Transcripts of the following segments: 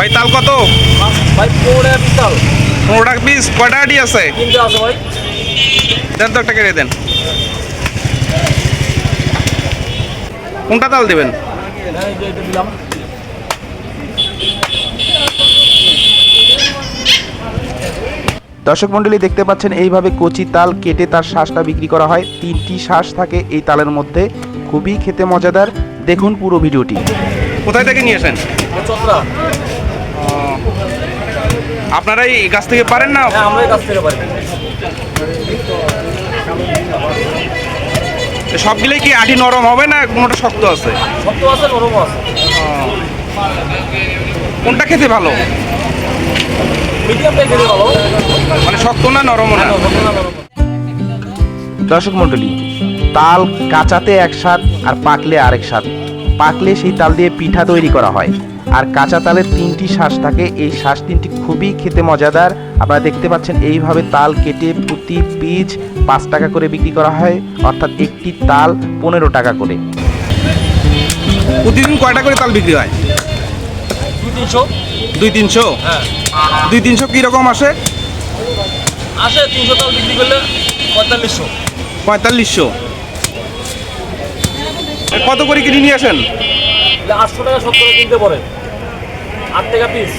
ভাই তাল কত? ভাই পনেরো বিশাল পনেরো টাকা পিস কয়টা আটি আছে? তিনটে আছে ভাই। দেন তো একটা কেটে দেন। কোনটা তাল দেবেন? দর্শক মণ্ডলী দেখতে পাচ্ছেন এইভাবে কচি তাল কেটে তার শ্বাসটা বিক্রি করা হয়। তিনটি শ্বাস থাকে এই তালের মধ্যে। খুবই খেতে মজাদার। দেখুন পুরো ভিডিওটি। কোথায় থেকে নিয়েছেন চত্রা আপনারাই এই গাছ থেকে পারেন না? হ্যাঁ আমরা এই থেকে পারি। সবগুলোই কি আটি নরম হবে না কোনোটা শক্ত আছে? শক্ত আছে নরম আছে। কোনটা খেতে ভালো? মিডিয়ামটাই খেতে ভালো। মানে শক্ত না শক্ত না নরম না। দর্শক মণ্ডলী তাল কাঁচাতে এক স্বাদ আর পাকলে আরেক স্বাদ। পাকলে সেই তাল দিয়ে পিঠা তৈরি করা হয়। আর কাঁচা তালের তিনটি শ্বাস থাকে। এই শ্বাস তিনটি খুবই খেতে মজাদার। আপনারা দেখতে পাচ্ছেন এইভাবে তাল কেটে প্রতি পিস পাঁচ টাকা করে বিক্রি করা হয়। অর্থাৎ একটি তাল পনেরো টাকা করে। প্রতিদিন কয়টা করে তাল বিক্রি হয়? দুই তিনশো। দুই তিনশো? হ্যাঁ। দুই তিনশো কীরকম আসে? আসে তিনশো তাল বিক্রি করলে পঁয়তাল্লিশশো। পঁয়তাল্লিশশো। কত করে কিনে নিয়ে আসেন? আটশো টাকা সত্তর কিনতে পড়ে। আট টাকা পিস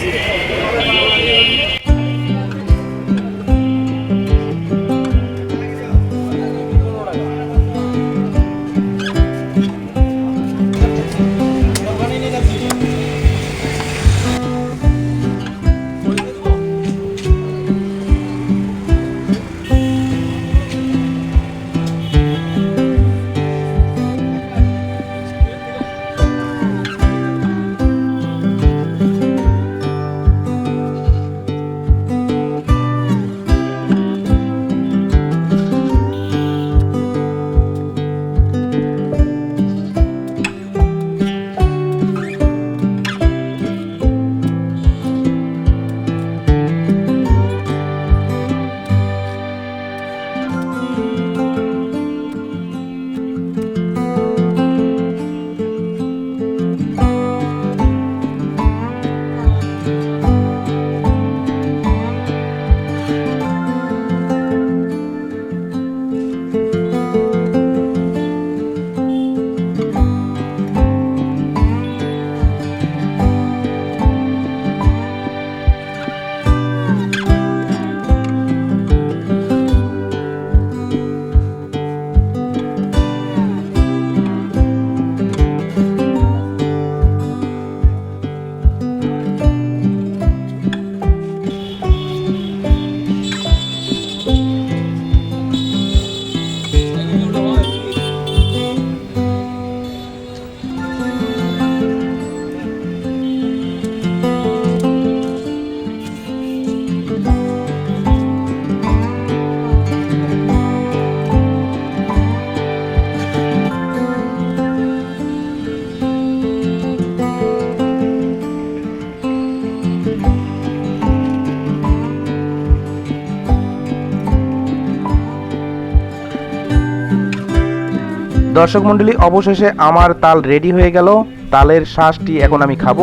দর্শক মণ্ডলী, অবশেষে আমার তাল রেডি হয়ে গেল। তালের শ্বাসটি এখন আমি খাব।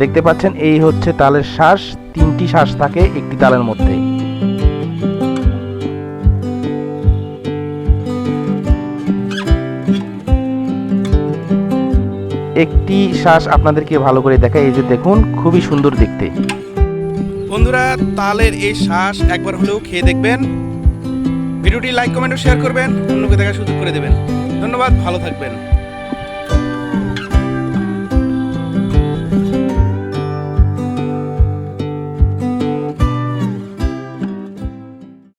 দেখতে পাচ্ছেন, এই হচ্ছে তালের শ্বাস। তিনটি শ্বাস থাকে একটি তালের মধ্যে। একটি শ্বাস আপনাদেরকে ভালো করে দেখায় এই যে দেখুন, খুবই সুন্দর দেখতে। বন্ধুরা, তালের এই শ্বাস একবার হলেও খেয়ে দেখবেন। ভিডিওটি লাইক কমেন্ট ও শেয়ার করবেন। অন্যকে দেখার সুযোগ করে দেবেন। ধন্যবাদ ভালো থাকবেন।